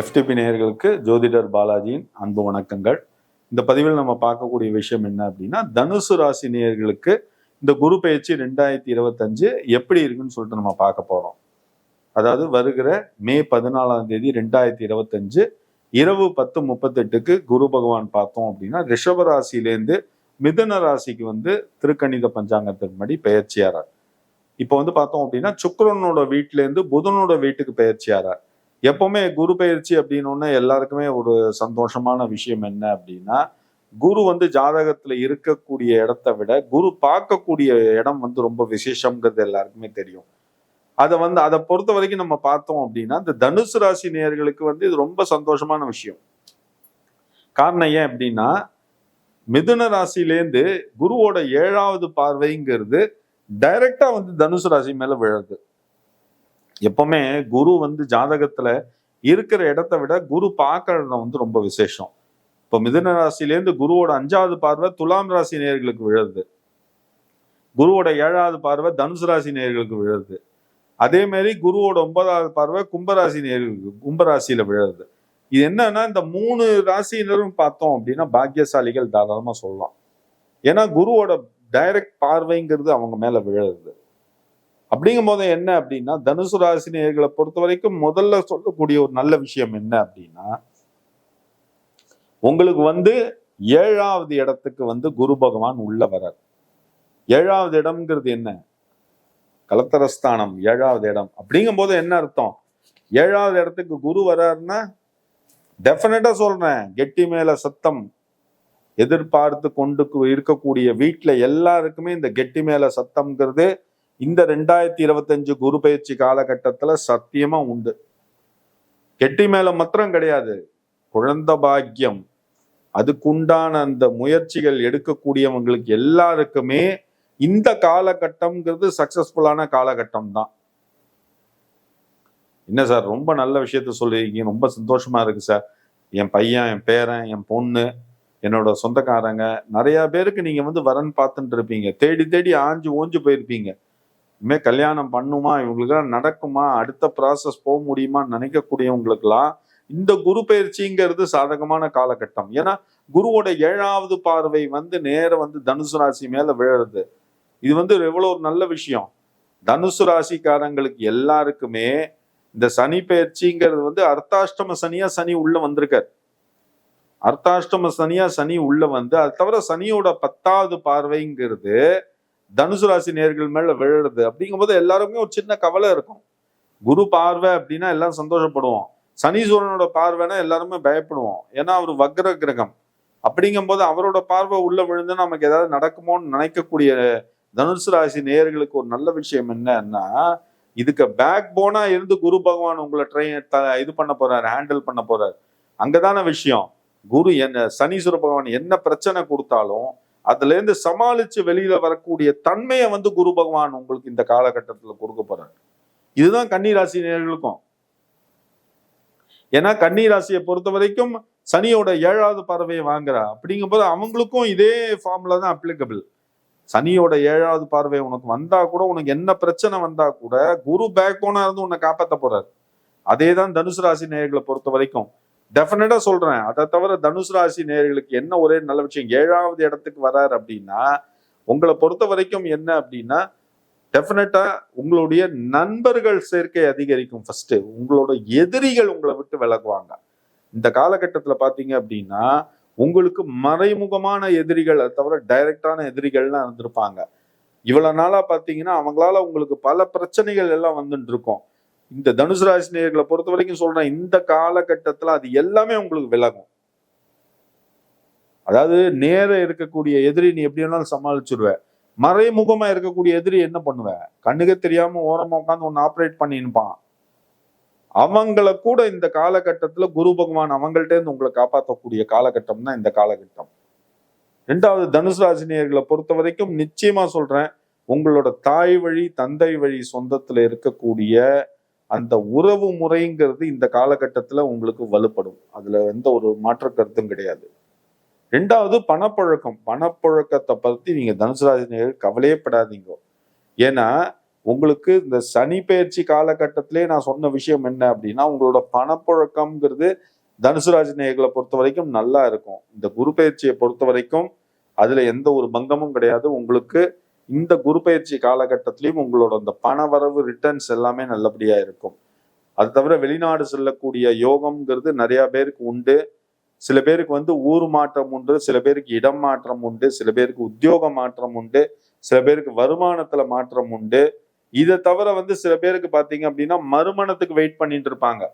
FTP நேயர்களுக்கு ஜோதிடர் பாலாஜியின் அன்பு வணக்கங்கள். இந்த பதிவில் நம்ம பார்க்கக்கூடிய விஷயம் என்ன அப்படின்னா தனுசு ராசி நேயர்களுக்கு இந்த குரு பயிற்சி ரெண்டாயிரத்தி இருபத்தஞ்சு எப்படி இருக்குன்னு சொல்லிட்டு நம்ம பார்க்க போறோம். அதாவது வருகிற மே பதினாலாம் தேதி ரெண்டாயிரத்தி இருபத்தஞ்சு இரவு பத்து முப்பத்தெட்டுக்கு குரு பகவான் பார்த்தோம் அப்படின்னா ரிஷப ராசியிலேருந்து மிதன ராசிக்கு வந்து திருக்கணித பஞ்சாங்கத்தின்படி பெயர்ச்சியாரார் இப்போ வந்து பார்த்தோம் அப்படின்னா சுக்கரனோட வீட்டிலேருந்து புதனோட வீட்டுக்கு பெயர்ச்சியாரார் எப்பவுமே குரு பயிற்சி அப்படின்னு எல்லாருக்குமே ஒரு சந்தோஷமான விஷயம் என்ன அப்படின்னா குரு வந்து ஜாதகத்துல இருக்கக்கூடிய இடத்த விட குரு பார்க்கக்கூடிய இடம் வந்து ரொம்ப விசேஷங்கிறது எல்லாருக்குமே தெரியும். அதை வந்து அதை பொறுத்த வரைக்கும் நம்ம பார்த்தோம் அப்படின்னா இந்த தனுசு ராசி நேயர்களுக்கு வந்து இது ரொம்ப சந்தோஷமான விஷயம். காரணம் ஏன் அப்படின்னா மிதுன ராசியிலேருந்து குருவோட ஏழாவது பார்வைங்கிறது டைரக்டா வந்து தனுசு ராசி மேல விழுது எப்பவுமே குரு வந்து ஜாதகத்துல இருக்கிற இடத்த விட குரு பார்க்கற இடம் வந்து ரொம்ப விசேஷம். இப்போ மிதுன ராசிலேருந்து குருவோட அஞ்சாவது பார்வை துலாம் ராசி நேயர்களுக்கு விழுது. குருவோட ஏழாவது பார்வை தனுசு ராசி நேயர்களுக்கு விழுது. அதே மாதிரி குருவோட ஒன்பதாவது பார்வை கும்பராசி நேர்களுக்கு கும்பராசியில விழுது. இது என்னன்னா இந்த மூணு ராசியினரும் பார்த்தோம் அப்படின்னா பாக்கியசாலிகள் தாராளமா சொல்லலாம். ஏன்னா குருவோட டைரக்ட் பார்வைங்கிறது அவங்க மேல விழுது. அப்படிங்கும் போது என்ன அப்படின்னா தனுசு ராசி பொறுத்த வரைக்கும் முதல்ல சொல்லக்கூடிய ஒரு நல்ல விஷயம் என்ன அப்படின்னா உங்களுக்கு வந்து ஏழாவது இடத்துக்கு வந்து குரு பகவான் உள்ள வரார். ஏழாவது இடம்ங்கிறது என்ன? கலத்தரஸ்தானம் ஏழாவது இடம். அப்படிங்கும் போது என்ன அர்த்தம்? ஏழாவது இடத்துக்கு குரு வராருன்னா டெஃபினட்டா சொல்றேன் கெட்டி மேல சத்தம். எதிர்பார்த்து கொண்டு இருக்கக்கூடிய வீட்டுல எல்லாருக்குமே இந்த கெட்டி மேல சத்தம்ங்கிறது இந்த ரெண்டாயிரத்தி இருபத்தஞ்சு குரு பயிற்சி காலகட்டத்தில் சத்தியமா உண்டு. கெட்டி மேல மாத்திரம் கிடையாது. குழந்த பாக்கியம். அதுக்குண்டான அந்த முயற்சிகள் எடுக்கக்கூடியவங்களுக்கு எல்லாருக்குமே இந்த காலகட்டம்ங்கிறது சக்சஸ்ஃபுல்லான காலகட்டம் தான் என்ன சார் ரொம்ப நல்ல விஷயத்த சொல்லியிருக்கீங்க. ரொம்ப சந்தோஷமா இருக்கு சார். என் பையன் என் பேரன் என் பொண்ணு என்னோட சொந்தக்காரங்க நிறைய பேருக்கு நீங்க வந்து வரன் பார்த்துட்டு இருப்பீங்க. தேடி தேடி ஆஞ்சு ஓஞ்சு போயிருப்பீங்க. இனிமே கல்யாணம் பண்ணுமா? இவங்களுக்கெல்லாம் நடக்குமா? அடுத்த ப்ராசஸ் போக முடியுமான்னு நினைக்கக்கூடியவங்களுக்கெல்லாம் இந்த குரு பயிற்சிங்கிறது சாதகமான காலகட்டம். ஏன்னா குருவோட ஏழாவது பார்வை வந்து நேர வந்து தனுசு ராசி மேல விழுறது. இது வந்து எவ்வளோ ஒரு நல்ல விஷயம். தனுசு ராசிக்காரங்களுக்கு எல்லாருக்குமே இந்த சனி பயிற்சிங்கிறது வந்து அர்த்தாஷ்டம சனியா சனி உள்ள வந்திருக்கார். அர்த்தாஷ்டம சனியா சனி உள்ள வந்து அது தவிர சனியோட பத்தாவது பார்வைங்கிறது தனுசு ராசி நேர்கள் மேல விழுறது. அப்படிங்கும்போது எல்லாருக்குமே ஒரு சின்ன கவலை இருக்கும். குரு பார்வை அப்படின்னா எல்லாம் சந்தோஷப்படுவோம். சனீஸ்வரனோட பார்வைனா எல்லாருமே பயப்படுவோம். ஏன்னா அவர் வக்ர கிரகம். அப்படிங்கும்போது அவரோட பார்வை உள்ள விழுந்து நமக்கு ஏதாவது நடக்குமோன்னு நினைக்கக்கூடிய தனுசு ராசி நேயர்களுக்கு ஒரு நல்ல விஷயம் என்னன்னா இதுக்கு பேக் போனா இருந்து குரு பகவான் உங்களை ட்ரெயின் இது பண்ண போறாரு ஹேண்டில் பண்ண போறாரு. அங்கதான விஷயம். குரு என்ன சனீஸ்வர பகவான் என்ன பிரச்சனை கொடுத்தாலும் அதுல இருந்து சமாளிச்சு வெளியில வரக்கூடிய தன்மையை வந்து குரு பகவான் உங்களுக்கு இந்த காலகட்டத்துல கொடுக்க போறாரு. இதுதான் கன்னிராசி ராசி நேயர்களுக்கும் ஏன்னா கன்னிராசியை பொறுத்த வரைக்கும் சனியோட ஏழாவது பார்வையை வாங்குறா. அப்படிங்கும்போது அவங்களுக்கும் இதே ஃபார்முலா தான் அப்ளிகபிள் சனியோட ஏழாவது பார்வை உனக்கு வந்தா கூட உனக்கு என்ன பிரச்சனை வந்தா கூட குரு பேக் போனா இருந்து உன்னை காப்பாற்ற போறாரு. அதே தான் தனுசு ராசி நேயர்களை பொறுத்த வரைக்கும். டெஃபினட்டா சொல்றேன். அதை தவிர தனுசு ராசி நேர்களுக்கு என்ன ஒரே நல்ல விஷயம்? ஏழாவது இடத்துக்கு வராரு அப்படின்னா உங்களை பொறுத்த வரைக்கும் என்ன அப்படின்னா டெஃபினட்டா உங்களுடைய நண்பர்கள் சேர்க்கை அதிகரிக்கும் ஃபர்ஸ்ட் உங்களோட எதிரிகள் உங்களை விட்டு விலகுவாங்க. இந்த காலகட்டத்தில் பார்த்தீங்க அப்படின்னா உங்களுக்கு மறைமுகமான எதிரிகள் அதை தவிர டைரக்டான எதிரிகள்லாம் இருந்திருப்பாங்க. இவ்வளவு நாளா பார்த்தீங்கன்னா அவங்களால உங்களுக்கு பல பிரச்சனைகள் எல்லாம் வந்துட்டு இருக்கும். இந்த தனுசு ராசி நேர்களை பொறுத்த வரைக்கும் சொல்றேன் இந்த காலகட்டத்தில் அது எல்லாமே உங்களுக்கு விலகும். அதாவது நேர இருக்கக்கூடிய எதிரி நீ எப்படி வேணாலும் சமாளிச்சிருவ. மறைமுகமா இருக்கக்கூடிய எதிரி என்ன பண்ணுவ? கண்ணுக்கு தெரியாம ஓரமா உட்காந்து ஒன்னு ஆப்ரேட் பண்ணிருப்பான் அவங்கள கூட இந்த காலகட்டத்துல குரு பகவான் அவங்கள்ட்ட இருந்து உங்களை காப்பாற்றக்கூடிய காலகட்டம் தான் இந்த காலகட்டம். ரெண்டாவது தனுசு ராசினியர்களை பொறுத்த வரைக்கும் நிச்சயமா சொல்றேன் உங்களோட தாய் வழி தந்தை வழி சொந்தத்துல இருக்கக்கூடிய அந்த உறவு முறைங்கிறது இந்த காலகட்டத்தில் உங்களுக்கு வலுப்படும். அதில் எந்த ஒரு மாற்று கருத்தும் கிடையாது. ரெண்டாவது பணப்புழக்கம். பணப்புழக்கத்தை பற்றி நீங்கள் தனுசு ராசினியர்கள் கவலையே படாதீங்க. ஏன்னா உங்களுக்கு இந்த சனி பயிற்சி காலகட்டத்திலே நான் சொன்ன விஷயம் என்ன அப்படின்னா உங்களோட பணப்புழக்கம்ங்கிறது தனுசு நேயர்களை பொறுத்த வரைக்கும் நல்லா இருக்கும். இந்த குரு பயிற்சியை பொறுத்த வரைக்கும் அதில் எந்த ஒரு பங்கமும் கிடையாது. உங்களுக்கு இந்த குரு பயிற்சி காலகட்டத்திலையும் உங்களோட அந்த பண வரவு ரிட்டர்ன்ஸ் எல்லாமே நல்லபடியா இருக்கும். அது தவிர வெளிநாடு செல்லக்கூடிய யோகம்ங்கிறது நிறைய பேருக்கு உண்டு. சில பேருக்கு வந்து ஊர் மாற்றம் உண்டு சில பேருக்கு இடம் மாற்றம் உண்டு சில பேருக்கு உத்தியோக மாற்றம் உண்டு சில பேருக்கு வருமானத்துல மாற்றம் உண்டு. இதை தவிர வந்து சில பேருக்கு பாத்தீங்க அப்படின்னா மறுமணத்துக்கு வெயிட் பண்ணிட்டு இருப்பாங்க.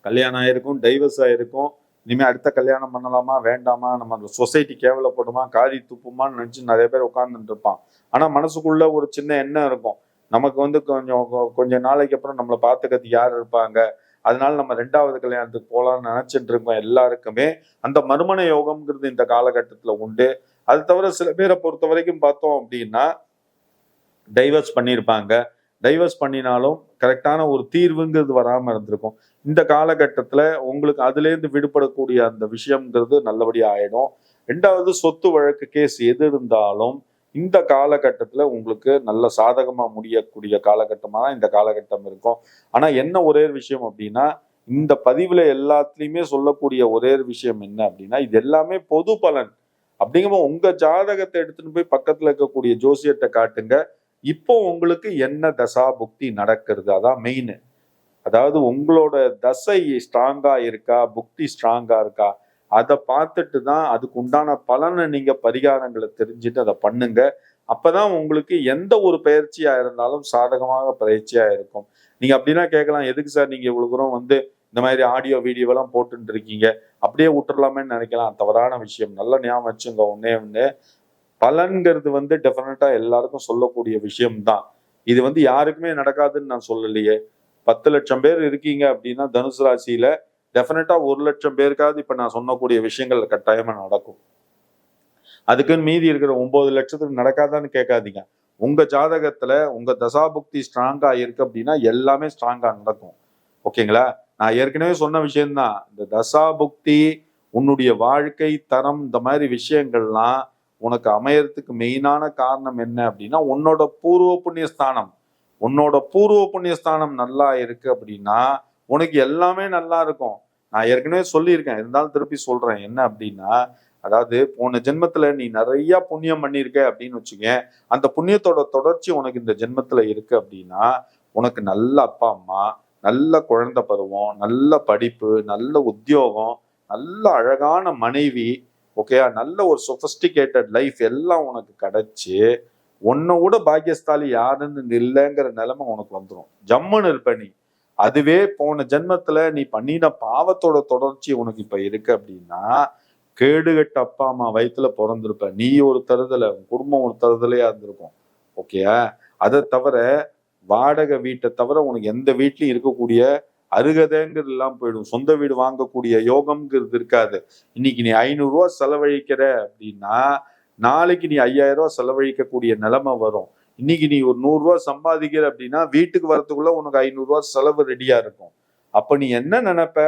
கல்யாணம் ஆயிருக்கும் டைவர்ஸ் ஆயிருக்கும். இனிமேல் அடுத்த கல்யாணம் பண்ணலாமா வேண்டாமா? நம்ம அந்த சொசைட்டி கேவலப்படுமா காரி துப்புமான்னு நினச்சி நிறைய பேர் உட்காந்துட்டு இருப்பான். ஆனால் மனசுக்குள்ள ஒரு சின்ன எண்ணம் இருக்கும். நமக்கு வந்து கொஞ்சம் கொஞ்சம் நாளைக்கு அப்புறம் நம்மளை பார்த்துக்கிறதுக்கு யார் இருப்பாங்க? அதனால நம்ம ரெண்டாவது கல்யாணத்துக்கு போகலான்னு நினச்சிட்டு இருக்கோம் எல்லாருக்குமே. அந்த மறுமண யோகம்ங்கிறது இந்த காலகட்டத்தில் உண்டு. அது தவிர சில பேரை பொறுத்த வரைக்கும் பார்த்தோம் அப்படின்னா டைவர்ஸ் பண்ணியிருப்பாங்க. டைவர்ஸ் பண்ணினாலும் கரெக்டான ஒரு தீர்வுங்கிறது வராமல் இருந்திருக்கும். இந்த காலகட்டத்தில் உங்களுக்கு அதுலேருந்து விடுபடக்கூடிய அந்த விஷயம்ங்கிறது நல்லபடியாக ஆயிடும். ரெண்டாவது சொத்து வழக்கு கேஸ் எது இருந்தாலும் இந்த காலகட்டத்தில் உங்களுக்கு நல்ல சாதகமாக முடியக்கூடிய காலகட்டமாக தான் இந்த காலகட்டம் இருக்கும். ஆனால் என்ன ஒரே ஒரு விஷயம் அப்படின்னா இந்த பதிவில் எல்லாத்துலேயுமே சொல்லக்கூடிய ஒரே ஒரு விஷயம் என்ன அப்படின்னா இது எல்லாமே பொது பலன். அப்படிங்கும்போது உங்கள் ஜாதகத்தை எடுத்துன்னு போய் பக்கத்தில் இருக்கக்கூடிய ஜோசியத்தை காட்டுங்க. இப்போ உங்களுக்கு என்ன தசா புக்தி நடக்கிறது? அதான் மெயின் அதாவது உங்களோட தசை ஸ்ட்ராங்கா இருக்கா? புக்தி ஸ்ட்ராங்கா இருக்கா? அதை பார்த்துட்டு தான் அதுக்கு உண்டான பலனை நீங்க பரிகாரங்களை தெரிஞ்சுட்டு அதை பண்ணுங்க. அப்பதான் உங்களுக்கு எந்த ஒரு பயிற்சியா இருந்தாலும் சாதகமாக பயிற்சியா இருக்கும். நீங்க அப்படின்னா கேட்கலாம் எதுக்கு சார் நீங்க இவ்வளவு தூரம் வந்து இந்த மாதிரி ஆடியோ வீடியோவெல்லாம் போட்டுட்டு இருக்கீங்க? அப்படியே விட்டுறலாமேன்னு நினைக்கலாம். தவறான விஷயம். நல்ல ஞாபகம் வச்சுங்க ஒன்னே ஒன்று பலன்கிறது வந்து டெஃபினட்டா எல்லாருக்கும் சொல்லக்கூடிய விஷயம்தான். இது வந்து யாருக்குமே நடக்காதுன்னு நான் சொல்லலையே. பத்து லட்சம் பேர் இருக்கீங்க அப்படின்னா தனுசு ராசியில டெஃபினட்டா ஒரு லட்சம் பேருக்காவது இப்ப நான் சொன்னக்கூடிய விஷயங்கள் கட்டாயமா நடக்கும். அதுக்குன்னு மீதி இருக்கிற ஒன்பது லட்சத்துக்கு நடக்காதான்னு கேட்காதீங்க. உங்க ஜாதகத்துல உங்க தசாபுக்தி ஸ்ட்ராங்கா இருக்கு அப்படின்னா எல்லாமே ஸ்ட்ராங்கா நடக்கும். ஓகேங்களா? நான் ஏற்கனவே சொன்ன விஷயம்தான். இந்த தசாபுக்தி உன்னுடைய வாழ்க்கை தரம் இந்த மாதிரி விஷயங்கள்லாம் உனக்கு அமையறதுக்கு மெயினான காரணம் என்ன அப்படின்னா உன்னோட பூர்வ புண்ணிய ஸ்தானம் உன்னோட பூர்வ புண்ணிய ஸ்தானம் நல்லா இருக்கு அப்படின்னா உனக்கு எல்லாமே நல்லா இருக்கும். நான் ஏற்கனவே சொல்லியிருக்கேன். இருந்தாலும் திருப்பி சொல்றேன். என்ன அப்படின்னா அதாவது போன ஜென்மத்துல நீ நிறைய புண்ணியம் பண்ணியிருக்க அப்படின்னு வச்சுக்க அந்த புண்ணியத்தோட தொடர்ச்சி உனக்கு இந்த ஜென்மத்துல இருக்கு அப்படின்னா உனக்கு நல்ல அப்பா அம்மா நல்ல குழந்தை பருவம் நல்ல படிப்பு நல்ல உத்தியோகம் நல்ல அழகான மனைவி ஓகேயா நல்ல ஒரு சொஃபஸ்டிகேட்டட் லைஃப் எல்லாம் உனக்கு கிடைச்சி உன்னை விட பாக்கியஸ்தாலி யாருன்னு இல்லைங்கிற நிலைமை உனக்கு வந்துடும் ஜம்முன்னு இருப்ப நீ. அதுவே போன ஜென்மத்துல நீ பண்ணின பாவத்தோட தொடர்ச்சி உனக்கு இப்ப இருக்கு அப்படின்னா கேடுகட்ட அப்பா அம்மா வயிற்றுல பிறந்திருப்ப. நீ ஒரு தருதல உன் குடும்பம் ஒரு தருதலையா இருந்திருக்கும். ஓகேயா அதை தவிர வாடகை வீட்டை தவிர உனக்கு எந்த வீட்லையும் இருக்கக்கூடிய அருகதைங்கிறது எல்லாம் போயிடும். சொந்த வீடு வாங்கக்கூடிய யோகம்ங்கிறது இருக்காது. இன்னைக்கு நீ ஐநூறுரூவா செலவழிக்கிற அப்படின்னா நாளைக்கு நீ ஐயாயிரம் ரூபா செலவழிக்கக்கூடிய நிலைமை வரும். இன்னைக்கு நீ ஒரு நூறுரூவா சம்பாதிக்கிற அப்படின்னா வீட்டுக்கு வரத்துக்குள்ள உனக்கு ஐநூறுரூவா செலவு ரெடியா இருக்கும். அப்ப நீ என்ன நினைப்ப?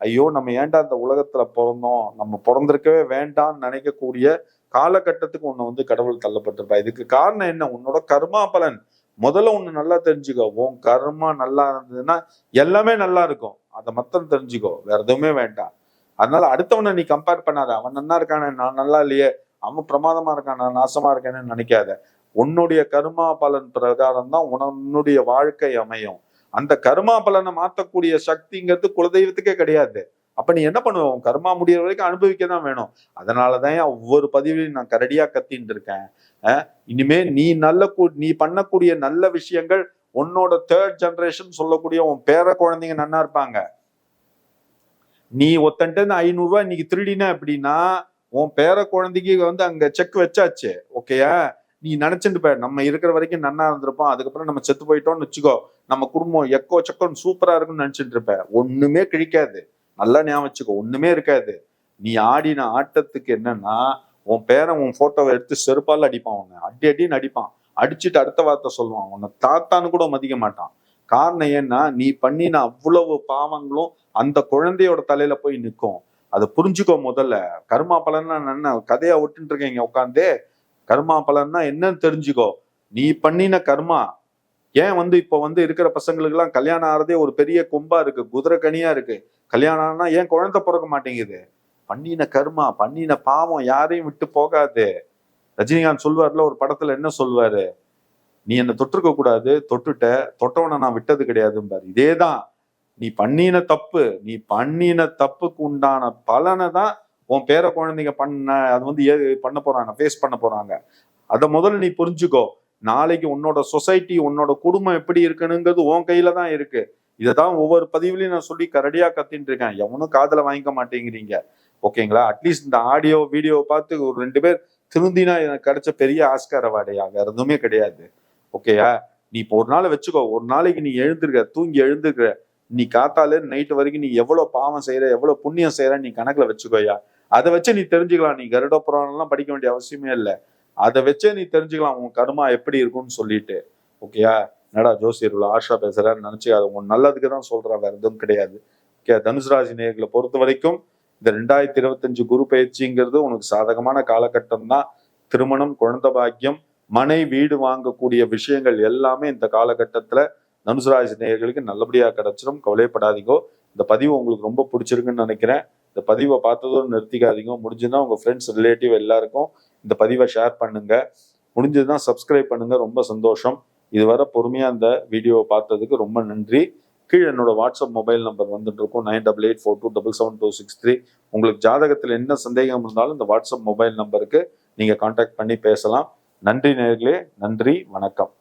ஐயோ நம்ம ஏன்டா இந்த உலகத்துல பிறந்தோம்? நம்ம பிறந்திருக்கவே வேண்டாம்னு நினைக்கக்கூடிய காலகட்டத்துக்கு உன்னை வந்து கடவுள் தள்ளப்பட்டிருப்பா இதுக்கு காரணம் என்ன? உன்னோட கர்மா பலன். முதல்ல ஒன்று நல்லா தெரிஞ்சுக்கோ. உன் கர்மா நல்லா இருந்ததுன்னா எல்லாமே நல்லா இருக்கும். அதை மொத்தம் தெரிஞ்சுக்கோ. வேற எதுவுமே வேண்டாம். அதனால அடுத்தவனை நீ கம்பேர் பண்ணாத. அவன் நல்லா இருக்கானே நான் நல்லா இல்லையே. அவன் பிரமாதமா இருக்கான் நான் நாசமா இருக்கேன்னு நினைக்காத. உன்னுடைய கர்மா பலன் பிரகாரம் தான் உன்னுடைய வாழ்க்கை அமையும். அந்த கர்மா பலனை மாத்தக்கூடிய சக்திங்கிறது குலதெய்வத்துக்கே கிடையாது. அப்ப நீ என்ன பண்ணுவ? உன் கர்மா முடிகிற வரைக்கும் அனுபவிக்க தான் வேணும். அதனாலதான் ஒவ்வொரு பதிவிலையும் நான் கரடியா கத்தின்னு இருக்கேன். இனிமே நீ நல்ல கூ- நீ பண்ணக்கூடிய நல்ல விஷயங்கள் உன்னோட தேர்ட் ஜென்ரேஷன் சொல்லக்கூடிய உன் பேர குழந்தைங்க நன்னா இருப்பாங்க. நீ ஒத்தன்ட்டு ஐநூறு ரூபாய் இன்னைக்கு திருடின அப்படின்னா உன் பேர குழந்தைக்கு வந்து அங்க செக் வச்சாச்சு. ஓகேயா நீ நினைச்சிட்டு போய் நம்ம இருக்கிற வரைக்கும் நன்னா இருந்திருப்போம். அதுக்கப்புறம் நம்ம செத்து போயிட்டோம்னு வச்சுக்கோ. நம்ம குடும்பம் எக்கோ செக்கோன்னு சூப்பரா இருக்கும்னு நினைச்சிட்டு இருப்பேன் ஒண்ணுமே கிழிக்காது. நல்லா ஞாபகம் வச்சுக்கோ. ஒண்ணுமே இருக்காது. நீ ஆடின ஆட்டத்துக்கு என்னன்னா உன் பேரன் உன் போட்டோவை எடுத்து செருப்பால அடிப்பான் உன்னை. அடி அடின்னு அடிப்பான். அடிச்சுட்டு அடுத்த வார்த்தை சொல்லுவான். உன்னை தாத்தான்னு கூட மதிக்க மாட்டான். காரணம் ஏன்னா நீ பண்ணின அவ்வளவு பாவங்களும் அந்த குழந்தையோட தலையில போய் நிற்கும். அதை புரிஞ்சுக்கோ முதல்ல. கர்மா பலன்னா என்ன? கதையா விட்டுட்டு இருக்கீங்க உட்காந்தே கர்மா பலன்னா என்னன்னு தெரிஞ்சுக்கோ. நீ பண்ணின கர்மா. ஏன் வந்து இப்ப வந்து இருக்கிற பசங்களுக்கு எல்லாம் கல்யாணம் ஆறதே ஒரு பெரிய கொம்பா இருக்கு. குதிரை கனியா இருக்கு. கல்யாணம்னா ஏன் குழந்தை பிறக்க மாட்டேங்குது? பண்ணின கர்மா பண்ணின பாவம் யாரையும் விட்டு போகாது. ரஜினிகாந்த் சொல்வார்ல ஒரு படத்துல என்ன சொல்வாரு? நீ என்னை தொட்டிருக்க கூடாது தொட்டுட்ட தொட்டவனை நான் விட்டது கிடையாதும்பாரு. இதேதான். நீ பண்ணின தப்பு நீ பண்ணின தப்புக்கு உண்டான பலனை தான் உன் பேர குழந்தைங்க பண்ண அது வந்து ஏ- பண்ண போறாங்க ஃபேஸ் பண்ண போறாங்க. அதை முதல்ல நீ புரிஞ்சுக்கோ. நாளைக்கு உன்னோட சொசைட்டி உன்னோட குடும்பம் எப்படி இருக்கணுங்கிறது உன் கையில தான் இருக்கு. இதை தான் ஒவ்வொரு பதிவுலையும் நான் சொல்லி கரடியாக கத்தின்னு இருக்கேன். எவனும் காதில் வாங்கிக்க மாட்டேங்கிறீங்க. ஓகேங்களா? அட்லீஸ்ட் இந்த ஆடியோ வீடியோ பார்த்து ஒரு ரெண்டு பேர் திருந்தினா எனக்கு கிடைச்ச பெரிய ஆஸ்கார வாடையா வேற எதுவுமே கிடையாது. ஓகேயா? நீ இப்போ ஒரு நாளை வச்சுக்கோ. ஒரு நாளைக்கு நீ எழுந்திருக்க தூங்கி எழுந்திருக்கிற நீ காத்தால நைட்டு வரைக்கும் நீ எவ்வளவு பாவம் செய்யற எவ்வளவு புண்ணியம் செய்யற நீ கணக்குல வச்சுக்கோயா. அதை வச்சு நீ தெரிஞ்சுக்கலாம். நீ கருட புராணம்லாம் படிக்க வேண்டிய அவசியமே இல்லை. அதை வச்சே நீ தெரிஞ்சுக்கலாம் உன் கர்மா எப்படி இருக்கும்னு சொல்லிட்டு. ஓகேயா? என்னடா ஜோசியர் இவ்வளோ ஆஷா பேசுகிறான்னு நினச்சி அதை உன் நல்லதுக்கு தான் சொல்கிறான் வேறு எதுவும் கிடையாது. ஓகே தனுசு நேர்களை பொறுத்த வரைக்கும் இந்த ரெண்டாயிரத்தி இருபத்தஞ்சு குரு பயிற்சிங்கிறது உனக்கு சாதகமான காலகட்டம் தான். திருமணம் குழந்தை பாக்கியம் மனை வீடு வாங்கக்கூடிய விஷயங்கள் எல்லாமே இந்த காலகட்டத்துல தனுசு நேயர்களுக்கு நல்லபடியாக கிடைச்சிடும் கவலைப்படாதீங்கோ. இந்த பதிவு உங்களுக்கு ரொம்ப பிடிச்சிருக்குன்னு நினைக்கிறேன். இந்த பதிவை பார்த்ததோடு நிறுத்திக்காதீங்க. முடிஞ்சுன்னா உங்க ஃப்ரெண்ட்ஸ் ரிலேட்டிவ் எல்லாருக்கும் இந்த பதிவை ஷேர் பண்ணுங்க. முடிஞ்சதுன்னா சப்ஸ்கிரைப் பண்ணுங்க. ரொம்ப சந்தோஷம். இதுவரை பொறுமையாக அந்த வீடியோவை பார்த்ததுக்கு ரொம்ப நன்றி. கீழே என்னோட வாட்ஸ்அப் மொபைல் நம்பர் வந்துட்டு இருக்கும். Nine double eight four two double seven two six three. உங்களுக்கு ஜாதகத்தில் என்ன சந்தேகம் இருந்தாலும் இந்த வாட்ஸ்அப் மொபைல் நம்பருக்கு நீங்கள் காண்டாக்ட் பண்ணி பேசலாம். நன்றி நேர்களே நன்றி வணக்கம்.